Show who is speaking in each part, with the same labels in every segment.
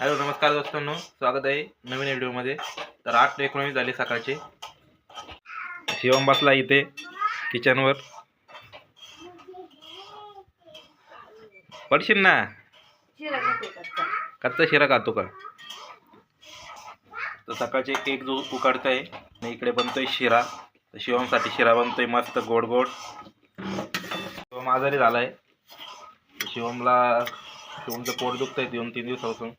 Speaker 1: Hello नमस्कार दोस्तांनो. स्वागत आहे नवीन व्हिडिओमध्ये. तर आठ एकोणीस झाले सकाळचे. शिवम बसला इथे किचनवर. पडशील ना?
Speaker 2: कच्चा.
Speaker 1: शिरा खातो का? तर सकाळचे केक जो उकाडत आहे आणि इकडे बनतोय शिरा. तर शिवमसाठी शिरा बनतोय मस्त गोड गोड. शिवम आजारी झाला आहे शिवमला शिवमचं पोट दुखतंय दोन तीन दिवसापासून.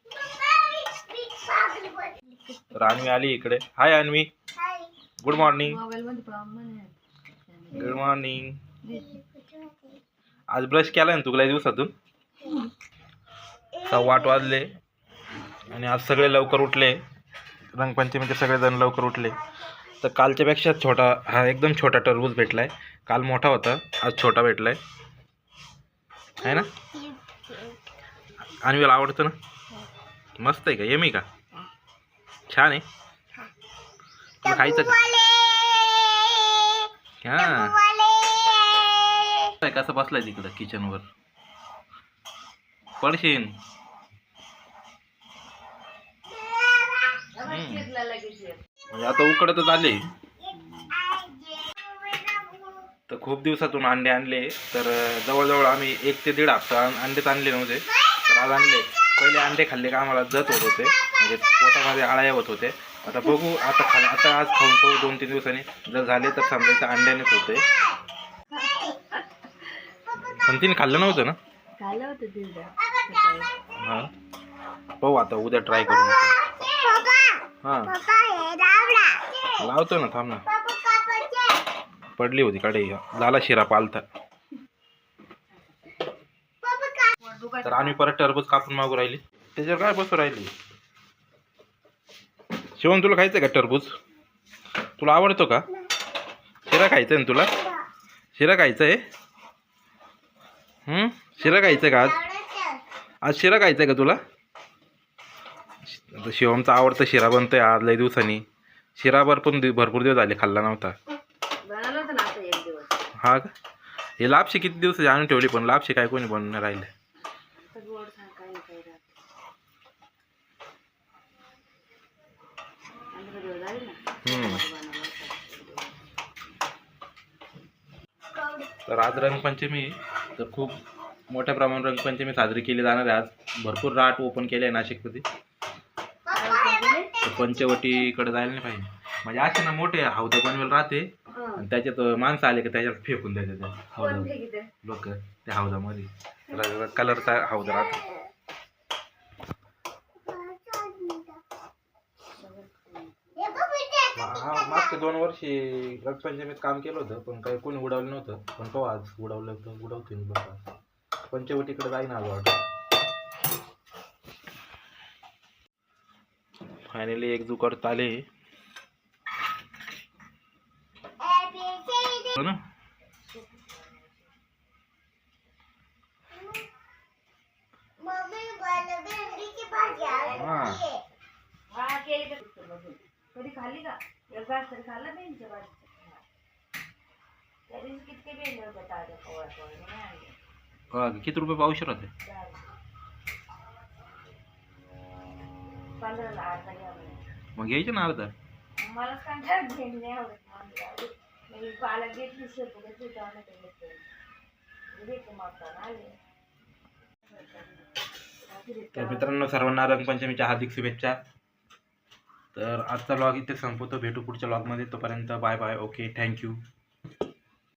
Speaker 1: तर अन्वी आली इकडे. Hi Anvi. Good morning. Good morning आज ब्रश केला ना तुला दिवसातून? सव्वा आठ वाजले. आणि आज सगळे लवकर उठले. रंगपंचमीचे सगळेजण लवकर उठले. तर कालच्यापेक्षा छोटा हा एकदम छोटा टरबूज भेटलाय. काल मोठा होता आज छोटा भेटलाय. आहे ना? अन्वीला आवडतं ना? मस्त आहे का? येमी का? छान आहे. तुला खायचं का? हा. काय कसं बसलाय तिकडं किचनवर पडशीन. म्हणजे आता उकडतच आले. तर खूप दिवसातून अंडे आणले. तर जवळजवळ आम्ही एक ते दीड हप्ता अंडेच आणले नव्हते. तर आज आणले. पहिले अंडे खाल्ले का आम्हाला जत होत होते. म्हणजे पोटामध्ये आळ्या होत होते. आता बघू आता खा आता आज खाऊन पाहू. दोन तीन दिवसांनी जर झाले तर समजायचं अंड्यानेच होते पण तिने खाल्लं नव्हतं ना. हां. पाहू आता उद्या ट्राय करून हां. लावतो ना थांब ना. पडली होती काढे झाला शिरा पालता
Speaker 2: पोट दुखायचं.
Speaker 1: तर आम्ही परत टरबूज कापून मागू राहिली. त्याच्यावर काय बसू राहिली? शिवम तुला खायचं का टरबूज? तुला आवडतो का? शिरा खायचं आहे ना तुला? शिरा खायचं आहे? शिरा खायचं का आज? आज शिरा खायचं आहे का तुला? शिवमचा आवडता शिरा बनतोय आज लई दिवसांनी. शिराभर पण दि- भरपूर दिवस झाले खाल्ला नव्हता.
Speaker 2: दिवस.
Speaker 1: हा का? हे लापशी किती दिवसाची आणून ठेवली पण लापशी काय कोणी बनवून राहिले
Speaker 2: आता गोड सांग काही नाही काही राहत पंधरा दिवस झाले ना
Speaker 1: हम्म.
Speaker 2: बनवलं होतं.
Speaker 1: तर आज रंगपंचमी तर खूप मोठ्या प्रमाणात रंगपंचमी साजरी केली जाणार आहे. आज भरपूर राट ओपन केले आहे नाशिकमध्ये. पंचवटीकडे जायला नाही पाहिजे. म्हणजे असे ना मोठे हौदे बनवेल राहते. आणि त्याच्यात माणसं आले की त्याच्यात फेकून द्यायचे त्या हौदा? लोक त्या हौदामध्ये. कलरचा हौदा राहतो हा मागच्या दोन वर्षी रंगपंचमीत काम केलं होतं पण काही कोणी उडवलं नव्हतं. पण तो आज उडवलं तर उडवतो मी बघा पंचवटीकडे जाईन आज ऑर्डर फायनली एक जुकर आले हो ना? हा?
Speaker 2: कधी खाल्ली का एक घास तरी खाल्ला बेनच्या भाजीचा त्या दिवशी कितके बेन होत्या ताज्या पोळ्या पोळ्या मी नाही आणल्या.
Speaker 1: किती रुपये पावशेर होते
Speaker 2: चार. पंधराला अर्धा घ्या म्हणे.
Speaker 1: मग घ्यायचे ना अर्धा
Speaker 2: मला कंटाळ घेऊन नाही आवडत मला. मी पाला घेतली शेपू घेतली टोमॅटो घेतले घेते मागताना आले
Speaker 1: तर मित्रांनो सर्वांना रंगपंचमीच्या हार्दिक शुभेच्छा तर आजचा लॉग इथे संपवतो. भेटू पुढच्या लॉगमध्ये तोपर्यंत बाय बाय ओके थँक्यू